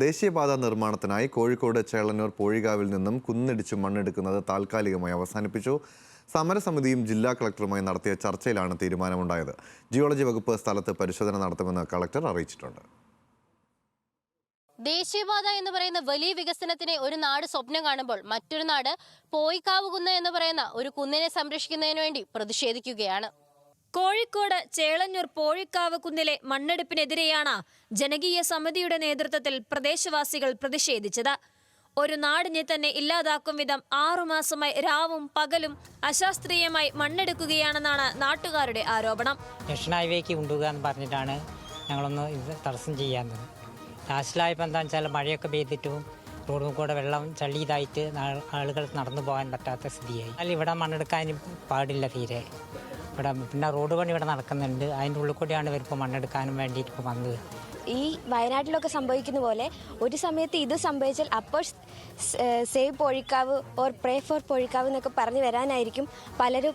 ദേശീയപാത നിർമ്മാണത്തിനായി കോഴിക്കോട് ചേളന്നൂർ പോഴികാവിൽ നിന്നും കുന്നിടിച്ച് മണ്ണെടുക്കുന്നത് താൽക്കാലികമായി അവസാനിപ്പിച്ചു. സമരസമിതിയും ജില്ലാ കളക്ടറുമായി നടത്തിയ ചർച്ചയിലാണ് തീരുമാനമുണ്ടായത്. ജിയോളജി വകുപ്പ് സ്ഥലത്ത് പരിശോധന നടത്തുമെന്ന് കളക്ടർ അറിയിച്ചിട്ടുണ്ട്. ദേശീയപാത എന്ന് പറയുന്ന വലിയ വികസനത്തിന് ഒരു നാട് സ്വപ്നം കാണുമ്പോൾ മറ്റൊരു നാട് പോയിക്കാവ് കുന്ന് എന്ന് പറയുന്ന ഒരു കുന്നിനെ സംരക്ഷിക്കുന്നതിന് വേണ്ടി പ്രതിഷേധിക്കുകയാണ്. കോഴിക്കോട് ചേളന്നൂർ പോഴിക്കാവ് കുന്നിലെ മണ്ണെടുപ്പിനെതിരെയാണ് ജനകീയ സമിതിയുടെ നേതൃത്വത്തിൽ പ്രദേശവാസികൾ പ്രതിഷേധിച്ചത്. ഒരു നാടിനെ തന്നെ ഇല്ലാതാക്കും വിധം ആറുമാസമായി രാവും പകലും അശാസ്ത്രീയമായി മണ്ണെടുക്കുകയാണെന്നാണ് നാട്ടുകാരുടെ ആരോപണം. നാഷണൽ ഹൈവേക്ക് കൊണ്ടുപോകുക എന്ന് പറഞ്ഞിട്ടാണ് ഞങ്ങളൊന്ന് ഇത് തടസ്സം ചെയ്യാത്തത് ലാസ്റ്റിലായപ്പോൾ എന്താണെന്ന് വെച്ചാൽ മഴയൊക്കെ പെയ്തിട്ടും റോഡും കൂടെ വെള്ളം ചളി ഇതായിട്ട് നാ- ആളുകൾ നടന്നു പോകാൻ പറ്റാത്ത സ്ഥിതിയായി. എന്നാൽ ഇവിടെ മണ്ണെടുക്കാനും പാടില്ല തീരെ. ഇവിടെ പിന്നെ റോഡ് പണി ഇവിടെ നടക്കുന്നുണ്ട്. അതിന്റെ ഉള്ളിൽ കൂടിയാണ് ഇവരിപ്പോൾ മണ്ണെടുക്കാനും വേണ്ടിയിട്ട് ഇപ്പോൾ വന്നത്. ഈ വയനാട്ടിലൊക്കെ സംഭവിക്കുന്ന പോലെ ഒരു സമയത്ത് ഇത് സംഭവിച്ചാൽ അപ്പോൾ save Pozhikkavu or pray for Pozhikkavu എന്നൊക്കെ പറഞ്ഞു വരാനായിരിക്കും. പലരും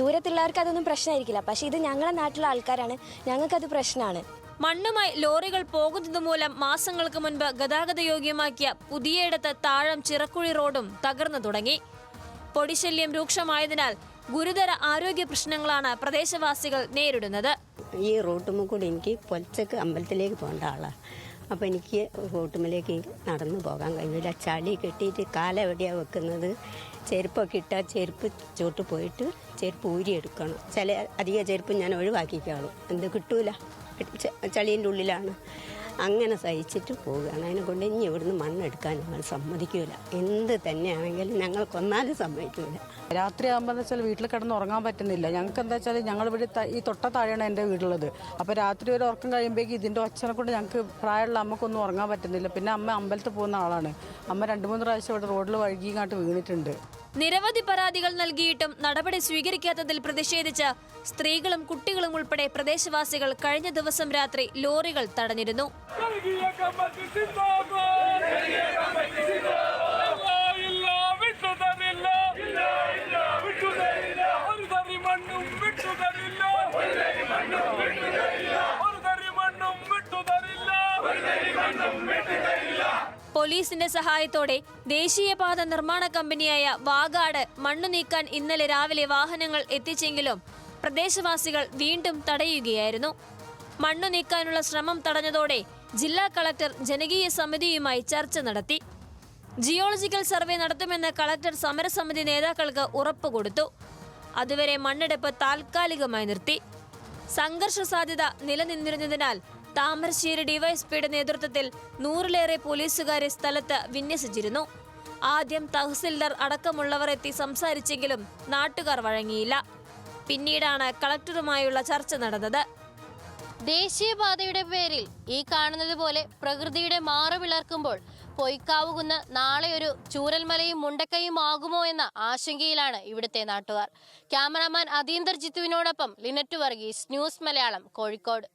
ദൂരത്തുള്ളവർക്ക് അതൊന്നും പ്രശ്നമായിരിക്കില്ല. പക്ഷേ ഇത് ഞങ്ങളുടെ നാട്ടിലുള്ള ആൾക്കാരാണ്. ഞങ്ങൾക്കത് പ്രശ്നമാണ്. മണ്ണുമായി ലോറികൾ പോകുന്നത് മൂലം മാസങ്ങൾക്ക് മുൻപ് ഗതാഗത യോഗ്യമാക്കിയ പുതിയയിടത്ത് താഴം ചിറക്കുഴി റോഡും തകർന്നു തുടങ്ങി. പൊടിശല്യം രൂക്ഷമായതിനാൽ ഗുരുതര ആരോഗ്യ പ്രശ്നങ്ങളാണ് പ്രദേശവാസികൾ നേരിടുന്നത്. ഈ റോട്ടുമ്മ കൂടി എനിക്ക് പൊലച്ചക്ക് അമ്പലത്തിലേക്ക് പോകേണ്ട ആളാണ് അപ്പോൾ എനിക്ക് റൂട്ടുമ്മിലേക്ക് നടന്നു പോകാൻ കഴിയില്ല ചളി കെട്ടിയിട്ട് കാലെവിടെയാണ് വെക്കുന്നത്? ചെരുപ്പൊക്കെ ഇട്ടാൽ ചെരുപ്പ് ചോട്ട് പോയിട്ട് ചെരുപ്പ് ഊരിയെടുക്കണം ചില അധിക ചെരുപ്പ് ഞാൻ ഒഴിവാക്കിക്കാളും. എന്ത് കിട്ടൂല. ചളീന്റെ ഉള്ളിലാണ്. അങ്ങനെ സഹിച്ചിട്ട് പോവുകയാണ്. അതിനെ കൊണ്ട് ഇനി ഇവിടുന്ന് മണ്ണെടുക്കാൻ ഞങ്ങൾ സമ്മതിക്കൂല. എന്ത് തന്നെയാണെങ്കിലും ഞങ്ങൾ കൊന്നാലും സമ്മതിക്കൂല. രാത്രി ആകുമ്പോൾ വെച്ചാൽ വീട്ടിൽ കിടന്ന് ഉറങ്ങാൻ പറ്റുന്നില്ല. ഞങ്ങൾക്ക് എന്താ വെച്ചാൽ ഞങ്ങൾ ഇവിടെ ഈ തൊട്ട താഴെയാണ് എന്റെ വീടുള്ളത്. അപ്പോൾ രാത്രി ഒരു ഉറക്കം കഴിയുമ്പോഴേക്കും ഇതിന്റെ ഒച്ചനെ കൊണ്ട് ഞങ്ങൾക്ക് പ്രായമുള്ള അമ്മക്കൊന്നും ഉറങ്ങാൻ പറ്റുന്നില്ല. പിന്നെ അമ്മ അമ്പലത്തിൽ പോകുന്ന ആളാണ്. അമ്മ രണ്ട് മൂന്ന് പ്രാവശ്യം ഇവിടെ റോഡിൽ വഴുകിങ്ങാട്ട് വീണിട്ടുണ്ട്. നിരവധി പരാതികൾ നൽകിയിട്ടും നടപടി സ്വീകരിക്കാത്തതിൽ പ്രതിഷേധിച്ച് സ്ത്രീകളും കുട്ടികളും ഉൾപ്പെടെ പ്രദേശവാസികൾ കഴിഞ്ഞ ദിവസം രാത്രി ലോറികൾ തടഞ്ഞിരുന്നു. പോലീസിന്റെ സഹായത്തോടെ ദേശീയപാത നിർമ്മാണ കമ്പനിയായ വാഗാട് മണ്ണു നീക്കാൻ ഇന്നലെ രാവിലെ വാഹനങ്ങൾ എത്തിച്ചെങ്കിലും പ്രദേശവാസികൾ വീണ്ടും തടയുകയായിരുന്നു. മണ്ണു നീക്കാനുള്ള ശ്രമം തടഞ്ഞതോടെ ജില്ലാ കളക്ടർ ജനകീയ സമിതിയുമായി ചർച്ച നടത്തി. ജിയോളജിക്കൽ സർവേ നടത്തുമെന്ന് കളക്ടർ സമരസമിതി നേതാക്കൾക്ക് ഉറപ്പ് കൊടുത്തു. അതുവരെ മണ്ണെടുപ്പ് താൽക്കാലികമായി നിർത്തി. സംഘർഷ സാധ്യത നിലനിന്നിരുന്നതിനാൽ താമരശ്ശേരി ഡിവൈഎസ്പിയുടെ നേതൃത്വത്തിൽ നൂറിലേറെ പോലീസുകാരെ സ്ഥലത്ത് വിന്യസിച്ചിരുന്നു. ആദ്യം തഹസിൽദാർ അടക്കമുള്ളവർ എത്തി സംസാരിച്ചെങ്കിലും നാട്ടുകാർ വഴങ്ങിയില്ല. പിന്നീടാണ് കളക്ടറുമായുള്ള ചർച്ച നടന്നത്. ദേശീയപാതയുടെ പേരിൽ ഈ കാണുന്നത് പോലെ പ്രകൃതിയുടെ മാറ വിളർക്കുമ്പോൾ പൊയ്ക്കാവുകുന്ന് നാളെ ഒരു ചൂരൽമലയും മുണ്ടക്കയും ആകുമോ എന്ന ആശങ്കയിലാണ് ഇവിടുത്തെ നാട്ടുകാർ. ക്യാമറാമാൻ അതീന്ദർ ജിത്തുവിനോടൊപ്പം ലിനറ്റ് വർഗീസ് ന്യൂസ് മലയാളം കോഴിക്കോട്.